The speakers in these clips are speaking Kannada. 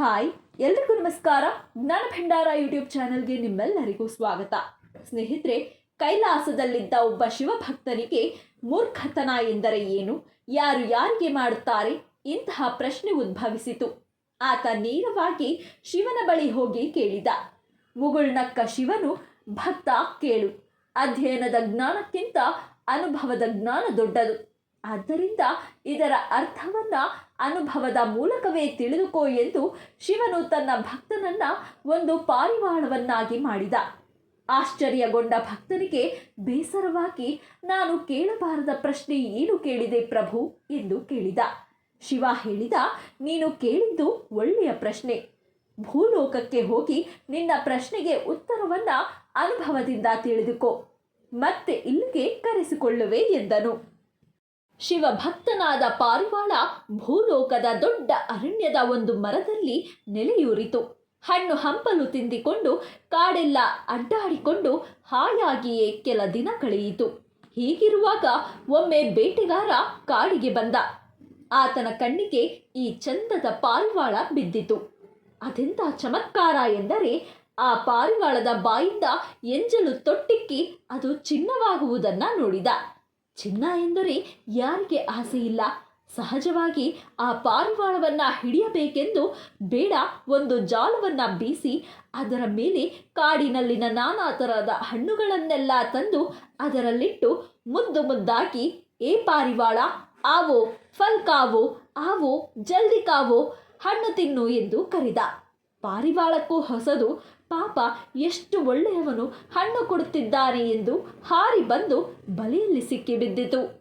ಹಾಯ್, ಎಲ್ರಿಗೂ ನಮಸ್ಕಾರ. ಜ್ಞಾನ ಭಂಡಾರ ಯೂಟ್ಯೂಬ್ ಚಾನೆಲ್ಗೆ ನಿಮ್ಮೆಲ್ಲರಿಗೂ ಸ್ವಾಗತ. ಸ್ನೇಹಿತರೆ, ಕೈಲಾಸದಲ್ಲಿದ್ದ ಒಬ್ಬ ಶಿವಭಕ್ತನಿಗೆ ಮೂರ್ಖತನ ಎಂದರೆ ಏನು? ಯಾರು ಯಾರಿಗೆ ಮಾಡುತ್ತಾರೆ? ಇಂತಹ ಪ್ರಶ್ನೆ ಉದ್ಭವಿಸಿತು. ಆತ ನೇರವಾಗಿ ಶಿವನ ಬಳಿ ಹೋಗಿ ಕೇಳಿದ. ಮುಗುಳ್ನಕ್ಕ ಶಿವನು, ಭಕ್ತ, ಕೇಳು. ಅಧ್ಯಯನದ ಜ್ಞಾನಕ್ಕಿಂತ ಅನುಭವದ ಜ್ಞಾನ ದೊಡ್ಡದು. ಆದ್ದರಿಂದ ಇದರ ಅರ್ಥವನ್ನ ಅನುಭವದ ಮೂಲಕವೇ ತಿಳಿದುಕೋ ಎಂದು ಶಿವನು ತನ್ನ ಭಕ್ತನನ್ನ ಒಂದು ಪಾರಿವಾಳವನ್ನಾಗಿ ಮಾಡಿದ. ಆಶ್ಚರ್ಯಗೊಂಡ ಭಕ್ತನಿಗೆ ಬೇಸರವಾಗಿ, ನಾನು ಕೇಳಬಾರದ ಪ್ರಶ್ನೆ ಏನು ಕೇಳಿದೆ ಪ್ರಭು? ಎಂದು ಕೇಳಿದ. ಶಿವ ಹೇಳಿದ, ನೀನು ಕೇಳಿದ್ದು ಒಳ್ಳೆಯ ಪ್ರಶ್ನೆ. ಭೂಲೋಕಕ್ಕೆ ಹೋಗಿ ನಿನ್ನ ಪ್ರಶ್ನೆಗೆ ಉತ್ತರವನ್ನ ಅನುಭವದಿಂದ ತಿಳಿದುಕೋ. ಮತ್ತೆ ಇಲ್ಲಿಗೆ ಕರೆಸಿಕೊಳ್ಳುವೆ, ಎಂದನು. ಶಿವಭಕ್ತನಾದ ಪಾರಿವಾಳ ಭೂಲೋಕದ ದೊಡ್ಡ ಅರಣ್ಯದ ಒಂದು ಮರದಲ್ಲಿ ನೆಲೆಯೂರಿತು. ಹಣ್ಣು ಹಂಪಲು ತಿಂದಿಕೊಂಡು ಕಾಡೆಲ್ಲ ಅಡ್ಡಾಡಿಕೊಂಡು ಹಾಯಾಗಿಯೇ ಕೆಲ ದಿನ ಕಳೆಯಿತು. ಹೀಗಿರುವಾಗ ಒಮ್ಮೆ ಬೇಟೆಗಾರ ಕಾಡಿಗೆ ಬಂದ. ಆತನ ಕಣ್ಣಿಗೆ ಈ ಚಂದದ ಪಾರಿವಾಳ ಬಿದ್ದಿತು. ಅದೆಂಥ ಚಮತ್ಕಾರ ಎಂದರೆ ಆ ಪಾರಿವಾಳದ ಬಾಯಿಂದ ಎಂಜಲು ತೊಟ್ಟಿಕ್ಕಿ ಅದು ಚಿನ್ನವಾಗುವುದನ್ನು ನೋಡಿದ. ಚಿನ್ನ ಎಂದರೆ ಯಾರಿಗೆ ಆಸೆ ಇಲ್ಲ? ಸಹಜವಾಗಿ ಆ ಪಾರಿವಾಳವನ್ನು ಹಿಡಿಯಬೇಕೆಂದು ಬೇಡ ಒಂದು ಜಾಲವನ್ನ ಬೀಸಿ, ಅದರ ಮೇಲೆ ಕಾಡಿನಲ್ಲಿನ ನಾನಾ ಥರದ ಹಣ್ಣುಗಳನ್ನೆಲ್ಲ ತಂದು ಅದರಲ್ಲಿಟ್ಟು ಮುದ್ದು ಮುದ್ದಾಗಿ ಏ ಪಾರಿವಾಳ, ಆವೋ, ಫಲ್ಕಾವೋ, ಆವೋ, ಜಲ್ದಿ ಕಾವೋ, ಹಣ್ಣು ತಿನ್ನು ಎಂದು ಕರೆದ. ಪಾರಿವಾಳಕ್ಕೂ ಹೊಸದು, ಪಾಪ ಎಷ್ಟು ಒಳ್ಳೆಯವನು ಹಣ್ಣು ಕೊಡುತ್ತಿದ್ದಾನೆ ಎಂದು ಹಾರಿ ಬಂದು ಬಲೆಯಲ್ಲಿ ಸಿಕ್ಕಿಬಿದ್ದಿತು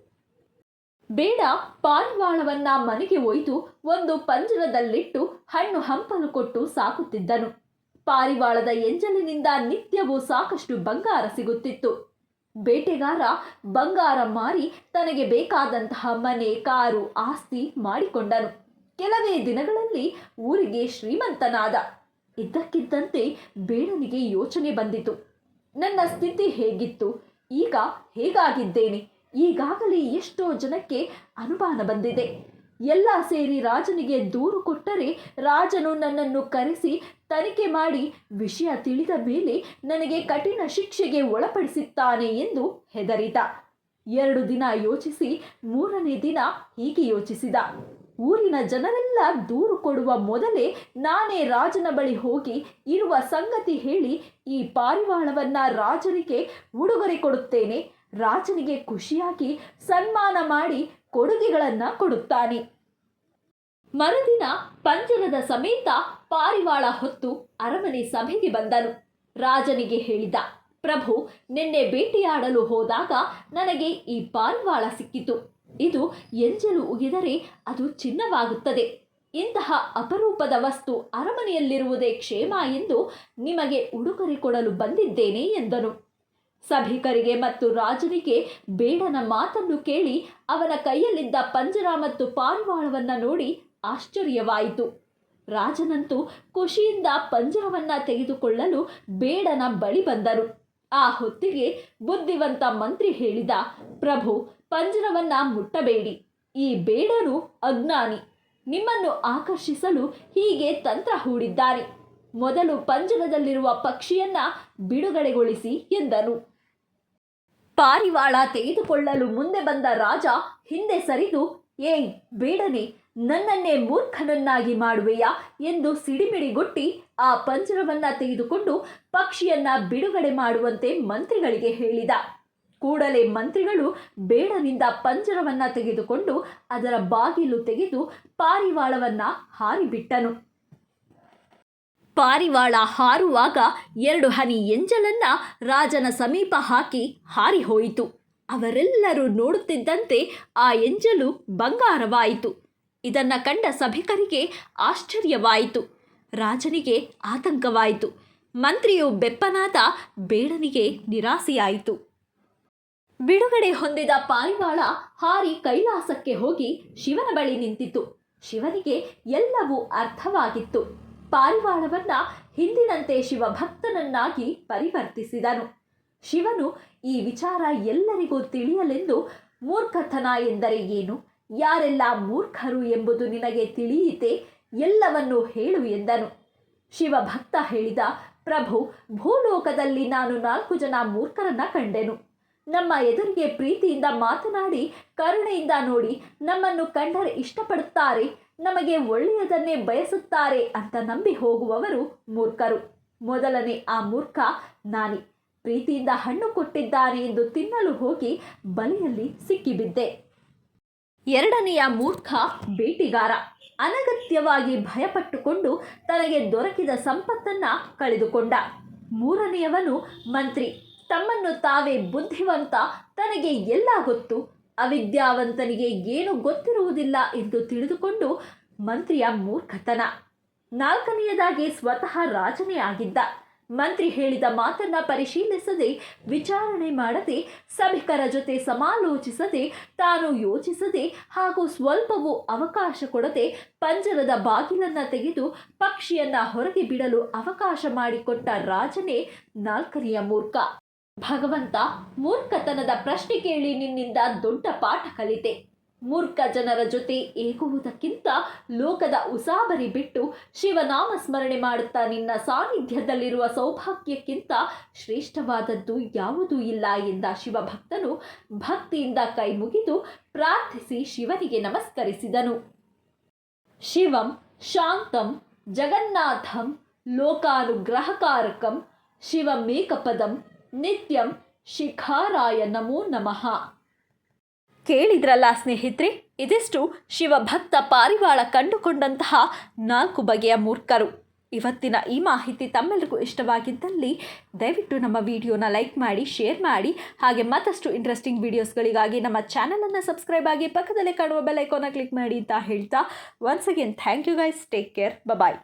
ಬೇಡ, ಪಾರಿವಾಳವನ್ನ ಮನೆಗೆ ಒಯ್ದು ಒಂದು ಪಂಜರದಲ್ಲಿಟ್ಟು ಹಣ್ಣು ಹಂಪಲು ಕೊಟ್ಟು ಸಾಕುತ್ತಿದ್ದನು. ಪಾರಿವಾಳದ ಎಂಜಲಿನಿಂದ ನಿತ್ಯವೂ ಸಾಕಷ್ಟು ಬಂಗಾರ ಸಿಗುತ್ತಿತ್ತು. ಬೇಟೆಗಾರ ಬಂಗಾರ ಮಾರಿ ತನಗೆ ಬೇಕಾದಂತಹ ಮನೆ, ಕಾರು, ಆಸ್ತಿ ಮಾಡಿಕೊಂಡನು. ಕೆಲವೇ ದಿನಗಳಲ್ಲಿ ಊರಿಗೆ ಶ್ರೀಮಂತನಾದ. ಇದ್ದಕ್ಕಿದ್ದಂತೆ ಬೇಡನಿಗೆ ಯೋಚನೆ ಬಂದಿತು. ನನ್ನ ಸ್ಥಿತಿ ಹೇಗಿತ್ತು? ಈಗ ಹೇಗಾಗಿದ್ದೇನೆ? ಈಗಾಗಲೇ ಎಷ್ಟೋ ಜನಕ್ಕೆ ಅನುಮಾನ ಬಂದಿದೆ. ಎಲ್ಲ ಸೇರಿ ರಾಜನಿಗೆ ದೂರು ಕೊಟ್ಟರೆ ರಾಜನು ನನ್ನನ್ನು ಕರೆಸಿ ತನಿಖೆ ಮಾಡಿ ವಿಷಯ ತಿಳಿದ ಮೇಲೆ ನನಗೆ ಕಠಿಣ ಶಿಕ್ಷೆಗೆ ಒಳಪಡಿಸುತ್ತಾನೆ ಎಂದು ಹೆದರಿದ. ಎರಡು ದಿನ ಯೋಚಿಸಿ, ಮೂರನೇ ದಿನ ಹೀಗೆ ಯೋಚಿಸಿದ. ಊರಿನ ಜನರೆಲ್ಲ ದೂರು ಕೊಡುವ ಮೊದಲೇ ನಾನೇ ರಾಜನ ಬಳಿ ಹೋಗಿ ಇರುವ ಸಂಗತಿ ಹೇಳಿ ಈ ಪಾರಿವಾಳವನ್ನು ರಾಜನಿಗೆ ಉಡುಗೊರೆ ಕೊಡುತ್ತೇನೆ. ರಾಜನಿಗೆ ಖುಷಿಯಾಗಿ ಸನ್ಮಾನ ಮಾಡಿ ಕೊಡುಗೆಗಳನ್ನು ಕೊಡುತ್ತಾನೆ. ಮರುದಿನ ಪಂಜರದ ಸಮೇತ ಪಾರಿವಾಳ ಹೊತ್ತು ಅರಮನೆ ಸಭೆಗೆ ಬಂದನು. ರಾಜನಿಗೆ ಹೇಳಿದ, ಪ್ರಭು, ನಿನ್ನೆ ಭೇಟಿಯಾಡಲು ಹೋದಾಗ ನನಗೆ ಈ ಪಾರಿವಾಳ ಸಿಕ್ಕಿತು. ಇದು ಎಂಜಲು ಉಗಿದರೆ ಅದು ಚಿನ್ನವಾಗುತ್ತದೆ. ಇಂತಹ ಅಪರೂಪದ ವಸ್ತು ಅರಮನೆಯಲ್ಲಿರುವುದೇ ಕ್ಷೇಮ ಎಂದು ನಿಮಗೆ ಉಡುಗೊರೆ ಕೊಡಲು ಬಂದಿದ್ದೇನೆ ಎಂದನು. ಸಭಿಕರಿಗೆ ಮತ್ತು ರಾಜನಿಗೆ ಬೇಡನ ಮಾತನ್ನು ಕೇಳಿ ಅವನ ಕೈಯಲ್ಲಿದ್ದ ಪಂಜರ ಮತ್ತು ಪಾರಿವಾಳವನ್ನು ನೋಡಿ ಆಶ್ಚರ್ಯವಾಯಿತು. ರಾಜನಂತೂ ಖುಷಿಯಿಂದ ಪಂಜರವನ್ನ ತೆಗೆದುಕೊಳ್ಳಲು ಬೇಡನ ಬಳಿ ಬಂದರು. ಆ ಹೊತ್ತಿಗೆ ಬುದ್ಧಿವಂತ ಮಂತ್ರಿ ಹೇಳಿದ, ಪ್ರಭು ಪಂಜರವನ್ನ ಮುಟ್ಟಬೇಡಿ. ಈ ಬೇಡರು ಅಜ್ಞಾನಿ. ನಿಮ್ಮನ್ನು ಆಕರ್ಷಿಸಲು ಹೀಗೆ ತಂತ್ರ ಹೂಡಿದ್ದಾರೆ. ಮೊದಲು ಪಂಜರದಲ್ಲಿರುವ ಪಕ್ಷಿಯನ್ನ ಬಿಡುಗಡೆಗೊಳಿಸಿ ಎಂದನು. ಪಾರಿವಾಳ ತೆಗೆದುಕೊಳ್ಳಲು ಮುಂದೆ ಬಂದ ರಾಜ ಹಿಂದೆ ಸರಿದು, ಏಯ್, ಬೇಡನೆ, ನನ್ನನ್ನೇ ಮೂರ್ಖನನ್ನಾಗಿ ಮಾಡುವೆಯಾ? ಎಂದು ಸಿಡಿಮಿಡಿಗೊಟ್ಟಿ ಆ ಪಂಜರವನ್ನ ತೆಗೆದುಕೊಂಡು ಪಕ್ಷಿಯನ್ನ ಬಿಡುಗಡೆ ಮಾಡುವಂತೆ ಮಂತ್ರಿಗಳಿಗೆ ಹೇಳಿದ. ಕೂಡಲೇ ಮಂತ್ರಿಗಳು ಬೇಡನಿಂದ ಪಂಜರವನ್ನು ತೆಗೆದುಕೊಂಡು ಅದರ ಬಾಗಿಲು ತೆಗೆದು ಪಾರಿವಾಳವನ್ನ ಹಾರಿಬಿಟ್ಟನು. ಪಾರಿವಾಳ ಹಾರುವಾಗ ಎರಡು ಹನಿ ಎಂಜಲನ್ನ ರಾಜನ ಸಮೀಪ ಹಾಕಿ ಹಾರಿ ಹೋಯಿತು ಅವರೆಲ್ಲರೂ ನೋಡುತ್ತಿದ್ದಂತೆ ಆ ಎಂಜಲು ಬಂಗಾರವಾಯಿತು. ಇದನ್ನು ಕಂಡ ಸಭಿಕರಿಗೆ ಆಶ್ಚರ್ಯವಾಯಿತು. ರಾಜನಿಗೆ ಆತಂಕವಾಯಿತು. ಮಂತ್ರಿಯು ಬೆಪ್ಪನಾದ ಬೇಡನಿಗೆ ನಿರಾಸೆಯಾಯಿತು. ಬಿಡುಗಡೆ ಹೊಂದಿದ ಪಾರಿವಾಳ ಹಾರಿ ಕೈಲಾಸಕ್ಕೆ ಹೋಗಿ ಶಿವನ ಬಳಿ ನಿಂತಿತು ಶಿವನಿಗೆ ಎಲ್ಲವೂ ಅರ್ಥವಾಗಿತ್ತು. ಪಾರಿವಾಳವನ್ನ ಹಿಂದಿನಂತೆ ಶಿವಭಕ್ತನನ್ನಾಗಿ ಪರಿವರ್ತಿಸಿದನು. ಶಿವನು ಈ ವಿಚಾರ ಎಲ್ಲರಿಗೂ ತಿಳಿಯಲೆಂದು ಮೂರ್ಖತನ ಎಂದರೆ ಏನು? ಯಾರೆಲ್ಲ ಮೂರ್ಖರು ಎಂಬುದು ನಿನಗೆ ತಿಳಿಯಿತೆ? ಎಲ್ಲವನ್ನೂ ಹೇಳು ಎಂದನು. ಶಿವಭಕ್ತ ಹೇಳಿದ, ಪ್ರಭು, ಭೂಲೋಕದಲ್ಲಿ ನಾನು ನಾಲ್ಕು ಜನ ಮೂರ್ಖರನ್ನ ಕಂಡೆನು. ನಮ್ಮ ಎದುರಿಗೆ ಪ್ರೀತಿಯಿಂದ ಮಾತನಾಡಿ, ಕರುಣೆಯಿಂದ ನೋಡಿ ನಮ್ಮನ್ನು ಕಂಡರೆ ಇಷ್ಟಪಡುತ್ತಾರೆ, ನಮಗೆ ಒಳ್ಳೆಯದನ್ನೇ ಬಯಸುತ್ತಾರೆ ಅಂತ ನಂಬಿ ಹೋಗುವವರು ಮೂರ್ಖರು. ಮೊದಲನೇ ಆ ಮೂರ್ಖ ನಾನಿ. ಪ್ರೀತಿಯಿಂದ ಹಣ್ಣು ಕೊಟ್ಟಿದ್ದಾನೆ ಎಂದು ತಿನ್ನಲು ಹೋಗಿ ಬಲೆಯಲ್ಲಿ ಸಿಕ್ಕಿಬಿದ್ದೆ. ಎರಡನೆಯ ಮೂರ್ಖ ಬೇಟಿಗಾರ. ಅನಗತ್ಯವಾಗಿ ಭಯಪಟ್ಟುಕೊಂಡು ತನಗೆ ದೊರಕಿದ ಸಂಪತ್ತನ್ನ ಕಳೆದುಕೊಂಡ. ಮೂರನೆಯವನು ಮಂತ್ರಿ. ತಮ್ಮನ್ನು ತಾವೇ ಬುದ್ಧಿವಂತ, ತನಗೆ ಎಲ್ಲ ಗೊತ್ತು. ಅವಿದ್ಯಾವಂತನಿಗೆ ಏನು ಗೊತ್ತಿರುವುದಿಲ್ಲ ಎಂದು ತಿಳಿದುಕೊಂಡು ಮಂತ್ರಿಯ ಮೂರ್ಖತನ. ನಾಲ್ಕನೆಯದಾಗಿ ಸ್ವತಃ ರಾಜನೇ ಆಗಿದ್ದ. ಮಂತ್ರಿ ಹೇಳಿದ ಮಾತನ್ನ ಪರಿಶೀಲಿಸದೆ, ವಿಚಾರಣೆ ಮಾಡದೆ, ಸಭಿಕರ ಜೊತೆ ಸಮಾಲೋಚಿಸದೆ, ತಾನು ಯೋಚಿಸದೆ ಹಾಗೂ ಸ್ವಲ್ಪವೂ ಅವಕಾಶ ಕೊಡದೆ ಪಂಜರದ ಬಾಗಿಲನ್ನು ತೆಗೆದು ಪಕ್ಷಿಯನ್ನ ಹೊರಗೆ ಬಿಡಲು ಅವಕಾಶ ಮಾಡಿಕೊಟ್ಟ ರಾಜನೇ ನಾಲ್ಕನೆಯ ಮೂರ್ಖ. ಭಗವಂತ ಮೂರ್ಖತನದ ಪ್ರಶ್ನೆ ಕೇಳಿ ನಿನ್ನಿಂದ ದೊಡ್ಡ ಪಾಠ ಕಲಿತೆ. ಮೂರ್ಖ ಜನರ ಜೊತೆ ಏಗುವುದಕ್ಕಿಂತ ಲೋಕದ ಉಸಾಬರಿ ಬಿಟ್ಟು ಶಿವನಾಮ ಸ್ಮರಣೆ ಮಾಡುತ್ತಾ ನಿನ್ನ ಸಾನ್ನಿಧ್ಯದಲ್ಲಿರುವ ಸೌಭಾಗ್ಯಕ್ಕಿಂತ ಶ್ರೇಷ್ಠವಾದದ್ದು ಯಾವುದೂ ಇಲ್ಲ ಎಂದ ಶಿವಭಕ್ತನು ಭಕ್ತಿಯಿಂದ ಕೈ ಮುಗಿದು ಪ್ರಾರ್ಥಿಸಿ ಶಿವನಿಗೆ ನಮಸ್ಕರಿಸಿದನು. ಶಿವಂ ಶಾಂತಂ ಜಗನ್ನಾಥಂ ಲೋಕಾನುಗ್ರಹಕಾರಕಂ ಶಿವಮೇಕಪದಂ ನಿತ್ಯಂ ಶಿಖಾರಾಯ ನಮೋ ನಮಃ. ಕೇಳಿದ್ರಲ್ಲ ಸ್ನೇಹಿತರೆ, ಇದಿಷ್ಟು ಶಿವಭಕ್ತ ಪಾರಿವಾಳ ಕಂಡುಕೊಂಡಂತಹ ನಾಲ್ಕು ಬಗೆಯ ಮೂರ್ಖರು. ಇವತ್ತಿನ ಈ ಮಾಹಿತಿ ತಮ್ಮೆಲ್ಲರಿಗೂ ಇಷ್ಟವಾಗಿದ್ದಲ್ಲಿ ದಯವಿಟ್ಟು ನಮ್ಮ ವಿಡಿಯೋನ ಲೈಕ್ ಮಾಡಿ, ಶೇರ್ ಮಾಡಿ, ಹಾಗೆ ಮತ್ತಷ್ಟು ಇಂಟ್ರೆಸ್ಟಿಂಗ್ ವಿಡಿಯೋಸ್ಗಳಿಗಾಗಿ ನಮ್ಮ ಚಾನಲನ್ನು ಸಬ್ಸ್ಕ್ರೈಬ್ ಆಗಿ ಪಕ್ಕದಲ್ಲೇ ಕಾಣುವ ಬೆಲ್ ಐಕಾನ ಕ್ಲಿಕ್ ಮಾಡಿ ಅಂತ ಹೇಳ್ತಾ once again thank you guys take care bye